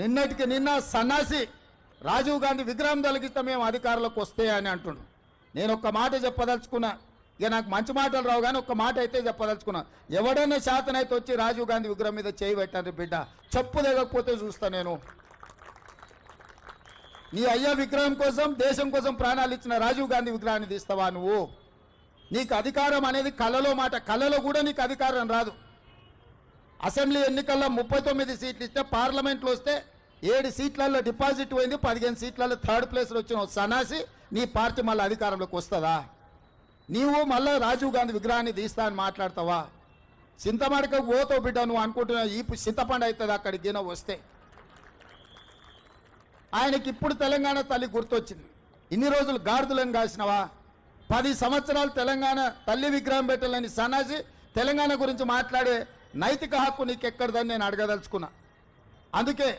నిన్నటికి నిన్న సన్నాసి రాజీవ్ గాంధీ విగ్రహం తొలగిస్తే మేము అధికారంలోకి వస్తే అని అంటుండు. నేను ఒక్క మాట చెప్పదలుచుకున్నా. ఇక నాకు మంచి మాటలు రావు కానీ ఒక్క మాట అయితే చెప్పదలుచుకున్నా. ఎవడైనా శాతనైతే వచ్చి రాజీవ్ గాంధీ విగ్రహం మీద చేయి పెట్టాను బిడ్డ. చెప్పు లేకపోతే చూస్తా నేను. నీ అయ్యా విగ్రహం కోసం దేశం కోసం ప్రాణాలు ఇచ్చిన రాజీవ్ గాంధీ విగ్రహాన్ని తీస్తావా నువ్వు? నీకు అధికారం అనేది కళలో మాట. కళలో కూడా నీకు అధికారం రాదు. అసెంబ్లీ ఎన్నికల్లో ముప్పై తొమ్మిది సీట్లు ఇస్తే పార్లమెంట్లో వస్తే ఏడు సీట్లలో డిపాజిట్ పోయింది పదిహేను సీట్లలో థర్డ్ ప్లేస్లో వచ్చిన సనాసి నీ పార్టీ మళ్ళీ అధికారంలోకి వస్తుందా? నీవు మళ్ళీ రాజీవ్ గాంధీ విగ్రహాన్ని తీస్తా అని మాట్లాడతావా? చింతమడక ఓతో బిడ్డ నువ్వు అనుకుంటున్నావు ఈ చింతపండు అవుతుంది అక్కడికి వస్తే. ఆయనకి ఇప్పుడు తెలంగాణ తల్లి గుర్తొచ్చింది. ఇన్ని రోజులు గాడిదలను కాసినవా? పది సంవత్సరాలు తెలంగాణ తల్లి విగ్రహం పెట్టాలని సన్నాసి తెలంగాణ గురించి మాట్లాడే నైతిక హక్కు నీకు ఎక్కడదని నేను అడగదలుచుకున్నా. అందుకే